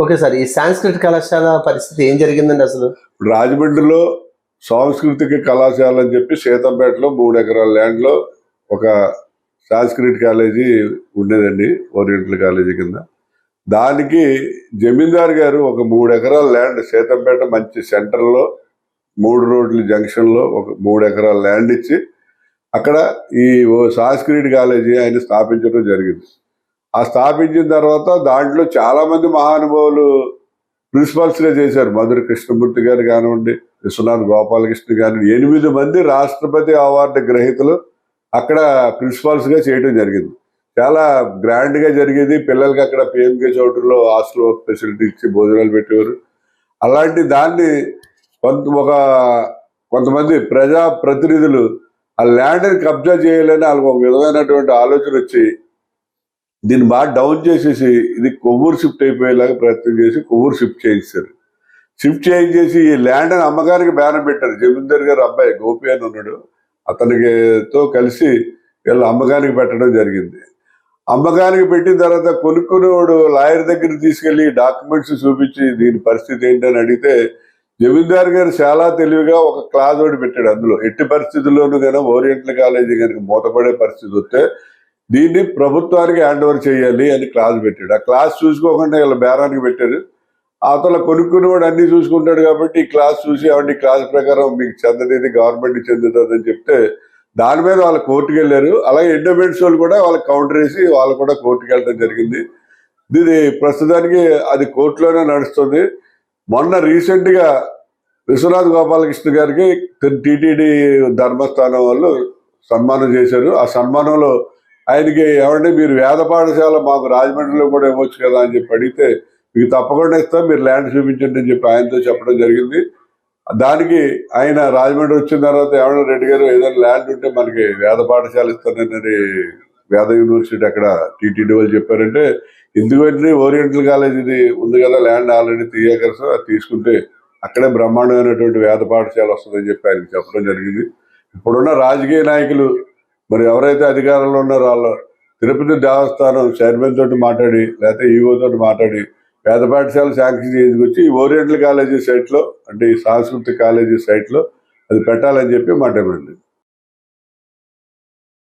Okay sir ఈ సాంస్కృతిక కళాశాల పరిస్థితి ఏం జరిగిందండి అసలు? ఇప్పుడు రాజమండ్రిలో సాంస్కృతిక కళాశాల అని చెప్పి సీతంపేటలో మూడు ఎకరాల ల్యాండ్లో ఒక సాంస్కృతిక కాలేజీ ఉండేదండి ఓరియంటల్ కాలేజీ కింద. దానికి జమీందార్ గారు ఒక మూడు ఎకరాల ల్యాండ్ సీతంపేట మంచి సెంటర్లో మూడు రోడ్ల జంక్షన్లో ఒక మూడు ఎకరాల ల్యాండ్ ఇచ్చి అక్కడ ఈ ఓ సాంస్కృతిక కాలేజీ ఆయన స్థాపించడం జరిగింది. ఆ స్థాపించిన తర్వాత దాంట్లో చాలా మంది మహానుభావులు ప్రిన్సిపల్స్గా చేశారు. మధుర కృష్ణమూర్తి గారు కానివ్వండి విశ్వనాథ్ గోపాలకృష్ణ గారు ఎనిమిది మంది రాష్ట్రపతి అవార్డు గ్రహీతలు అక్కడ ప్రిన్సిపల్స్గా చేయడం జరిగింది. చాలా గ్రాండ్గా జరిగేది. పిల్లలకి అక్కడ పిఎంకే చౌటర్లో హాస్టల్ ఫెసిలిటీ ఇచ్చి భోజనాలు పెట్టేవారు. అలాంటి దాన్ని కొంత ఒక కొంతమంది ప్రజా ప్రతినిధులు ఆ ల్యాండ్ని కబ్జా చేయాలని వాళ్ళకి ఒక విధమైనటువంటి ఆలోచన వచ్చి దీన్ని బాగా డౌన్ చేసేసి ఇది కొవ్వూరు షిఫ్ట్ అయిపోయేలాగా ప్రయత్నం చేసి కొవ్వూరు షిఫ్ట్ చేయించారు. షిఫ్ట్ చేయించేసి ఈ ల్యాండ్ అని అమ్మకానికి బ్యానర్ పెట్టారు. జమీందార్ గారు అబ్బాయి గోపి అని ఉన్నాడు. అతనితో తో కలిసి వీళ్ళు అమ్మకానికి పెట్టడం జరిగింది. అమ్మకానికి పెట్టిన తర్వాత కొనుక్కునేవాడు లాయర్ దగ్గర తీసుకెళ్ళి డాక్యుమెంట్స్ చూపించి దీని పరిస్థితి ఏంటని అడిగితే జమీందార్ గారు చాలా తెలివిగా ఒక క్లాజ్ ఒకటి పెట్టాడు. అందులో ఎట్టి పరిస్థితుల్లోనూ కానీ ఓరియంటల్ కాలేజీ కనుక మూతపడే పరిస్థితి వస్తే దీన్ని ప్రభుత్వానికి హ్యాండ్ ఓవర్ చేయాలి అని క్లాస్ పెట్టాడు. ఆ క్లాస్ చూసుకోకుండా వీళ్ళ బేరానికి పెట్టారు. అవతల కొనుక్కునేవాడు అన్ని చూసుకుంటాడు కాబట్టి ఈ క్లాస్ చూసి అవన్నీ క్లాస్ ప్రకారం మీకు చెందనేది గవర్నమెంట్ చెందుతుంది అని చెప్తే దాని మీద వాళ్ళు కోర్టుకు వెళ్ళారు. అలాగే ఎండోమెంట్స్ వాళ్ళు కూడా వాళ్ళు కౌంటర్ వేసి వాళ్ళు కూడా కోర్టుకు వెళ్ళడం జరిగింది. దీని ప్రస్తుతానికి అది కోర్టులోనే నడుస్తుంది. మొన్న రీసెంట్గా విశ్వనాథ్ గోపాలకృష్ణ గారికి టీటీడీ ధర్మస్థానం వాళ్ళు సన్మానం చేశారు. ఆ సన్మానంలో ఆయనకి ఏమంటే మీరు వేద పాఠశాల మాకు రాజమండ్రిలో కూడా ఇవ్వచ్చు కదా అని చెప్పి అడిగితే మీకు తప్పకుండా ఇస్తాం మీరు ల్యాండ్ చూపించండి అని చెప్పి ఆయనతో చెప్పడం జరిగింది. దానికి ఆయన రాజమండ్రి వచ్చిన తర్వాత ఏమన్నా రెడ్డి గారు ఏదైనా ల్యాండ్ ఉంటే మనకి వేద పాఠశాల ఇస్తానని వేద యూనివర్సిటీ అక్కడ టీటీడీ వాళ్ళు చెప్పారంటే ఎందుకంటే ఓరియంటల్ కాలేజ్ ఇది ఉంది కదా ల్యాండ్ ఆల్రెడీ త్రీ ఏకర్స్ అది తీసుకుంటే అక్కడే బ్రహ్మాండమైనటువంటి వేద పాఠశాల వస్తుందని చెప్పి ఆయనకి చెప్పడం జరిగింది. ఇప్పుడున్న రాజకీయ నాయకులు మరి ఎవరైతే అధికారంలో ఉన్నారో వాళ్ళు తిరుపతి దేవస్థానం చైర్మన్ తోటి మాట్లాడి లేకపోతే ఈవో తోటి మాట్లాడి పేద పాఠశాల శాంక్షన్ చేసుకొచ్చి ఈ ఓరియంటల్ కాలేజీ సైట్లో అంటే ఈ సాంస్కృతిక కాలేజీ సైట్లో అది పెట్టాలని చెప్పి మా